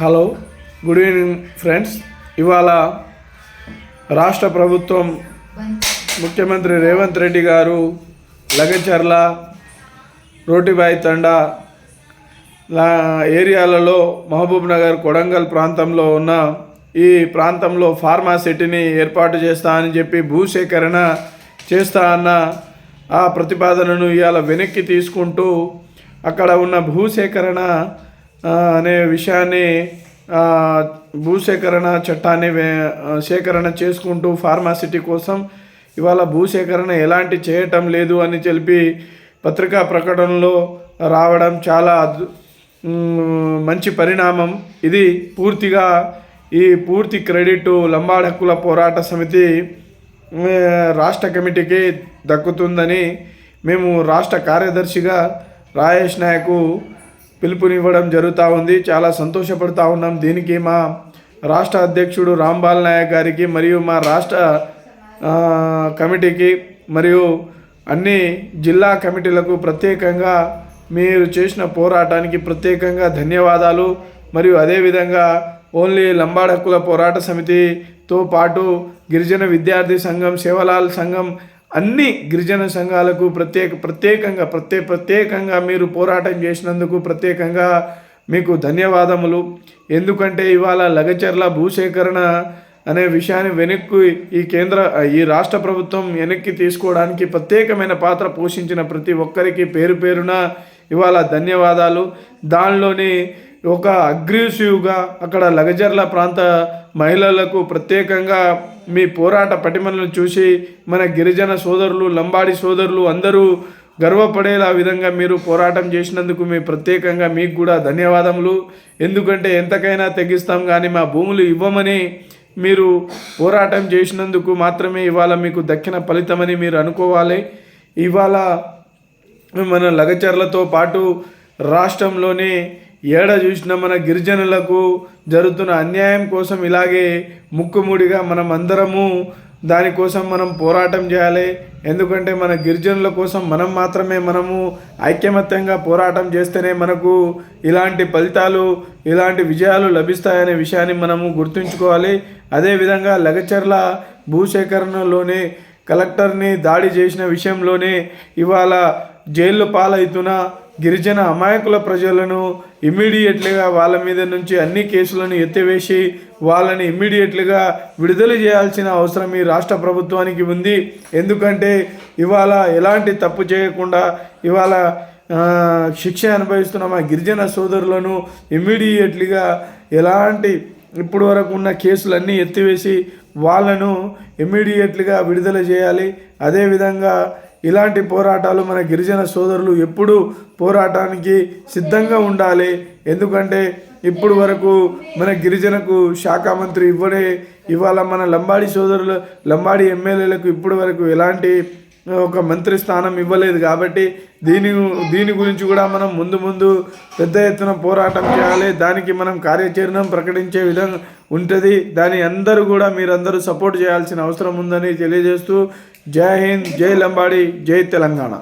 Hello good evening friends ఇవాళ రాష్ట్ర ప్రభుత్వం ముఖ్యమంత్రి రేవంత్ రెడ్డి గారు లగచర్ల రోటిబాయి తండా ఏరియాలలో మహబూబ్ నగర్ కొడంగల్ ప్రాంతంలో ఉన్న ఈ ప్రాంతంలో ఫార్మా సిటీని ఏర్పాటు చేస్తా అని చెప్పి భూసేకరణ చేస్తా అన్న ఆ ప్రతిపాదనను ఇవాళ వెనక్కి తీసుకుంటూ అక్కడ ఉన్న భూసేకరణ అనే విషయాన్ని భూసేకరణ చట్టాన్ని సేకరణ చేసుకుంటూ ఫార్మాసిటీ కోసం ఇవాళ భూసేకరణ ఎలాంటి చేయటం లేదు అని తెలిపి పత్రికా ప్రకటనలో రావడం చాలా మంచి పరిణామం. ఇది పూర్తిగా ఈ పూర్తి క్రెడిట్ లంబాడ హక్కుల పోరాట సమితి రాష్ట్ర కమిటీకి దక్కుతుందని మేము రాష్ట్ర కార్యదర్శిగా రాయేష్ నాయకు పిలుపునివ్వడం జరుగుతూ ఉంది. చాలా సంతోషపడుతూ ఉన్నాం. దీనికి మా రాష్ట్ర అధ్యక్షుడు రాంబాల్ నాయక్ గారికి మరియు మా రాష్ట్ర కమిటీకి మరియు అన్ని జిల్లా కమిటీలకు ప్రత్యేకంగా మీరు చేసిన పోరాటానికి ప్రత్యేకంగా ధన్యవాదాలు. మరియు అదేవిధంగా ఓన్లీ లంబాడ హక్కుల పోరాట సమితితో పాటు గిరిజన విద్యార్థి సంఘం సేవలాల్ సంఘం అన్ని గిరిజన సంఘాలకు ప్రత్యేక ప్రత్యేకంగా ప్రత్యే ప్రత్యేకంగా మీరు పోరాటం చేసినందుకు ప్రత్యేకంగా మీకు ధన్యవాదములు. ఎందుకంటే ఇవాళ లగచర్ల భూసేకరణ అనే విషయాన్ని వెనక్కి ఈ కేంద్ర ఈ రాష్ట్ర ప్రభుత్వం వెనక్కి తీసుకోవడానికి ప్రత్యేకమైన పాత్ర పోషించిన ప్రతి ఒక్కరికి పేరు పేరున ఇవాళ ధన్యవాదాలు. దానిలోని ఒక అగ్రెసివ్గా అక్కడ లగజర్ల ప్రాంత మహిళలకు ప్రత్యేకంగా మీ పోరాట పటిమలను చూసి మన గిరిజన సోదరులు లంబాడి సోదరులు అందరూ గర్వపడేలా విధంగా మీరు పోరాటం చేసినందుకు మీ ప్రత్యేకంగా మీకు కూడా ధన్యవాదములు. ఎందుకంటే ఎంతకైనా తెగిస్తాం కానీ మా భూములు ఇవ్వమని మీరు పోరాటం చేసినందుకు మాత్రమే ఇవాళ మీకు దక్కిన ఫలితమని మీరు అనుకోవాలి. ఇవాళ మన లగచర్లతో పాటు రాష్ట్రంలోనే ఏడ చూసిన మన గిరిజనులకు జరుగుతున్న అన్యాయం కోసం ఇలాగే ముక్కుముడిగా మనం అందరము దానికోసం మనం పోరాటం చేయాలి. ఎందుకంటే మన గిరిజనుల కోసం మనం మాత్రమే మనము ఐక్యమత్యంగా పోరాటం చేస్తేనే మనకు ఇలాంటి ఫలితాలు ఇలాంటి విజయాలు లభిస్తాయనే విషయాన్ని మనము గుర్తుంచుకోవాలి. అదేవిధంగా లగచర్ల భూసేకరణలోనే కలెక్టర్ని దాడి చేసిన విషయంలోనే ఇవాళ జైల్లో పాలవుతున్న గిరిజన అమాయకుల ప్రజలను ఇమ్మీడియట్లీగా వాళ్ళ మీద నుంచి అన్ని కేసులను ఎత్తివేసి వాళ్ళని ఇమ్మీడియట్లీగా విడుదల చేయాల్సిన అవసరం ఈ రాష్ట్ర ప్రభుత్వానికి ఉంది. ఎందుకంటే ఇవాళ ఎలాంటి తప్పు చేయకుండా ఇవాళ శిక్ష అనుభవిస్తున్న మా గిరిజన సోదరులను ఇమ్మీడియట్లీగా ఎలాంటి ఇప్పుడు వరకు ఉన్న కేసులన్నీ ఎత్తివేసి వాళ్ళను ఇమ్మీడియట్లీగా విడుదల చేయాలి. అదేవిధంగా ఇలాంటి పోరాటాలు మన గిరిజన సోదరులు ఎప్పుడూ పోరాటానికి సిద్ధంగా ఉండాలి. ఎందుకంటే ఇప్పుడు వరకు మన గిరిజనకు శాఖ మంత్రి ఇవ్వడే ఇవాళ మన లంబాడి సోదరులు లంబాడి ఎమ్మెల్యేలకు ఇప్పటి వరకు ఎలాంటి ఒక మంత్రి స్థానం ఇవ్వలేదు కాబట్టి దీని దీని గురించి కూడా మనం ముందు ముందు పెద్ద ఎత్తున పోరాటం చేయాలి. దానికి మనం కార్యాచరణ ప్రకటించే విధంగా ఉంటుంది. దాని అందరూ కూడా మీరందరూ సపోర్ట్ చేయాల్సిన అవసరం ఉందని తెలియజేస్తూ జై హింద్ జై లంబాడి జై తెలంగాణ.